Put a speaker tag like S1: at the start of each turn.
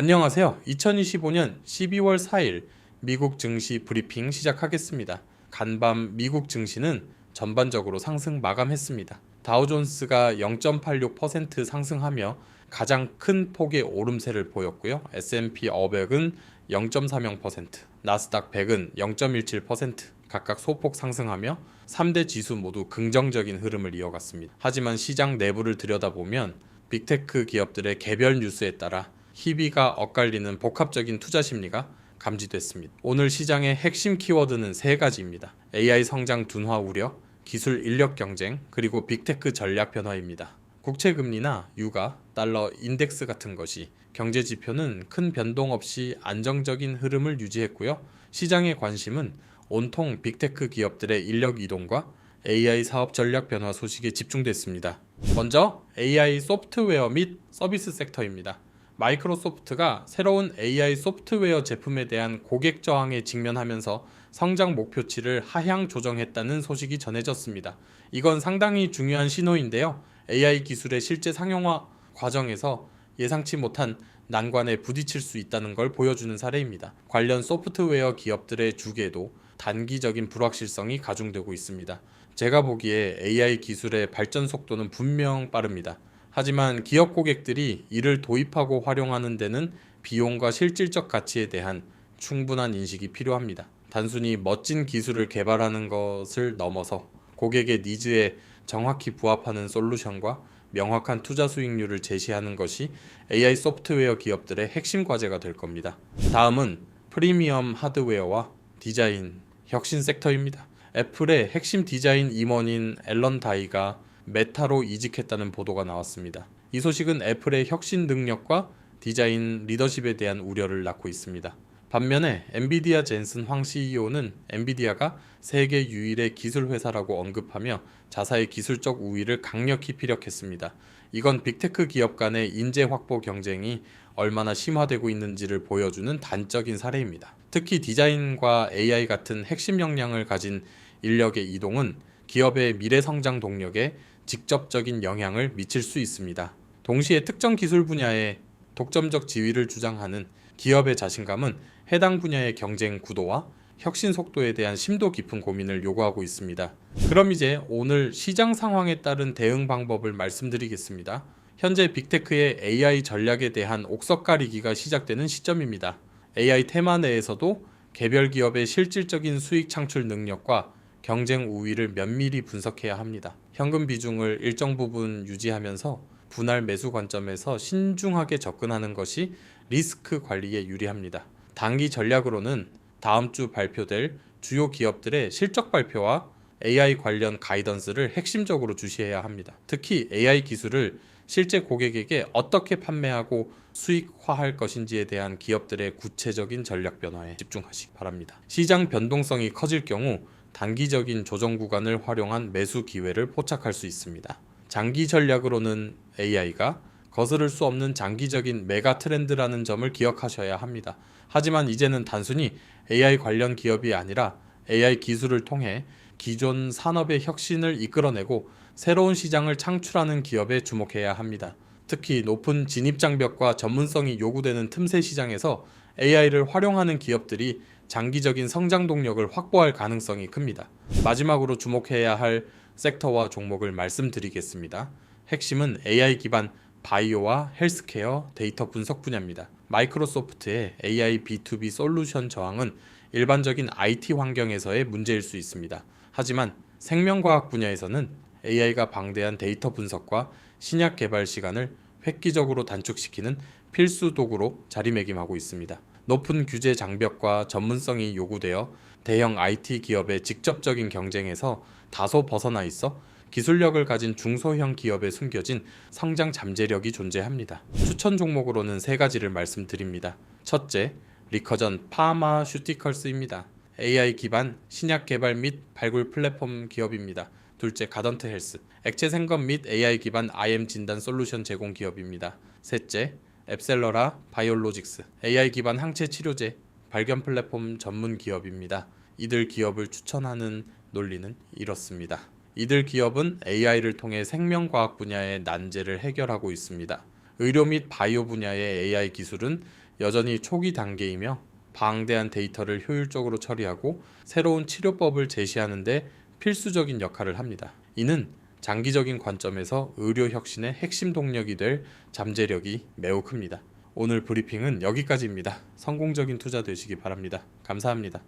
S1: 안녕하세요. 2025년 12월 4일 미국 증시 브리핑 시작하겠습니다. 간밤 미국 증시는 전반적으로 상승 마감했습니다. 다우존스가 0.86% 상승하며 가장 큰 폭의 오름세를 보였고요. S&P 500은 0.30%, 나스닥 100은 0.17% 각각 소폭 상승하며 3대 지수 모두 긍정적인 흐름을 이어갔습니다. 하지만 시장 내부를 들여다보면 빅테크 기업들의 개별 뉴스에 따라 희비가 엇갈리는 복합적인 투자 심리가 감지됐습니다. 오늘 시장의 핵심 키워드는 세 가지입니다. AI 성장 둔화 우려, 기술 인력 경쟁, 그리고 빅테크 전략 변화입니다. 국채 금리나 유가, 달러 인덱스 같은 것이 경제 지표는 큰 변동 없이 안정적인 흐름을 유지했고요. 시장의 관심은 온통 빅테크 기업들의 인력 이동과 AI 사업 전략 변화 소식에 집중됐습니다. 먼저 AI 소프트웨어 및 서비스 섹터입니다. 마이크로소프트가 새로운 AI 소프트웨어 제품에 대한 고객 저항에 직면하면서 성장 목표치를 하향 조정했다는 소식이 전해졌습니다. 이건 상당히 중요한 신호인데요. AI 기술의 실제 상용화 과정에서 예상치 못한 난관에 부딪힐 수 있다는 걸 보여주는 사례입니다. 관련 소프트웨어 기업들의 주계도 단기적인 불확실성이 가중되고 있습니다. 제가 보기에 AI 기술의 발전 속도는 분명 빠릅니다. 하지만 기업 고객들이 이를 도입하고 활용하는 데는 비용과 실질적 가치에 대한 충분한 인식이 필요합니다. 단순히 멋진 기술을 개발하는 것을 넘어서 고객의 니즈에 정확히 부합하는 솔루션과 명확한 투자 수익률을 제시하는 것이 AI 소프트웨어 기업들의 핵심 과제가 될 겁니다. 다음은 프리미엄 하드웨어와 디자인 혁신 섹터입니다. 애플의 핵심 디자인 임원인 앨런 다이가 메타로 이직했다는 보도가 나왔습니다. 이 소식은 애플의 혁신 능력과 디자인 리더십에 대한 우려를 낳고 있습니다. 반면에 엔비디아 젠슨 황 CEO는 엔비디아가 세계 유일의 기술 회사라고 언급하며 자사의 기술적 우위를 강력히 피력했습니다. 이건 빅테크 기업 간의 인재 확보 경쟁이 얼마나 심화되고 있는지를 보여주는 단적인 사례입니다. 특히 디자인과 AI 같은 핵심 역량을 가진 인력의 이동은 기업의 미래 성장 동력에 직접적인 영향을 미칠 수 있습니다. 동시에 특정 기술 분야에 독점적 지위를 주장하는 기업의 자신감은 해당 분야의 경쟁 구도와 혁신 속도에 대한 심도 깊은 고민을 요구하고 있습니다. 그럼 이제 오늘 시장 상황에 따른 대응 방법을 말씀드리겠습니다. 현재 빅테크의 AI 전략에 대한 옥석 가리기가 시작되는 시점입니다. AI 테마 내에서도 개별 기업의 실질적인 수익 창출 능력과 경쟁 우위를 면밀히 분석해야 합니다. 현금 비중을 일정 부분 유지하면서 분할 매수 관점에서 신중하게 접근하는 것이 리스크 관리에 유리합니다. 단기 전략으로는 다음 주 발표될 주요 기업들의 실적 발표와 AI 관련 가이던스를 핵심적으로 주시해야 합니다. 특히 AI 기술을 실제 고객에게 어떻게 판매하고 수익화할 것인지에 대한 기업들의 구체적인 전략 변화에 집중하시기 바랍니다. 시장 변동성이 커질 경우 단기적인 조정 구간을 활용한 매수 기회를 포착할 수 있습니다. 장기 전략으로는 AI가 거스를 수 없는 장기적인 메가 트렌드라는 점을 기억하셔야 합니다. 하지만 이제는 단순히 AI 관련 기업이 아니라 AI 기술을 통해 기존 산업의 혁신을 이끌어내고 새로운 시장을 창출하는 기업에 주목해야 합니다. 특히 높은 진입 장벽과 전문성이 요구되는 틈새 시장에서 AI를 활용하는 기업들이 장기적인 성장 동력을 확보할 가능성이 큽니다. 마지막으로 주목해야 할 섹터와 종목을 말씀드리겠습니다. 핵심은 AI 기반 바이오와 헬스케어 데이터 분석 분야입니다. 마이크로소프트의 AI B2B 솔루션 저항은 일반적인 IT 환경에서의 문제일 수 있습니다. 하지만 생명과학 분야에서는 AI가 방대한 데이터 분석과 신약 개발 시간을 획기적으로 단축시키는 필수 도구로 자리매김하고 있습니다. 높은 규제 장벽과 전문성이 요구되어 대형 IT 기업의 직접적인 경쟁에서 다소 벗어나 있어 기술력을 가진 중소형 기업에 숨겨진 성장 잠재력이 존재합니다. 추천 종목으로는 세 가지를 말씀드립니다. 첫째, 리커전 파마슈티컬스입니다. AI 기반 신약 개발 및 발굴 플랫폼 기업입니다. 둘째, 가던트 헬스. 액체 생검 및 AI 기반 IM 진단 솔루션 제공 기업입니다. 셋째, 앱셀러라 바이올로직스. AI 기반 항체 치료제 발견 플랫폼 전문 기업입니다. 이들 기업을 추천하는 논리는 이렇습니다. 이들 기업은 AI를 통해 생명과학 분야의 난제를 해결하고 있습니다. 의료 및 바이오 분야의 AI 기술은 여전히 초기 단계이며 방대한 데이터를 효율적으로 처리하고 새로운 치료법을 제시하는데 필수적인 역할을 합니다. 이는 장기적인 관점에서 의료 혁신의 핵심 동력이 될 잠재력이 매우 큽니다. 오늘 브리핑은 여기까지입니다. 성공적인 투자 되시기 바랍니다. 감사합니다.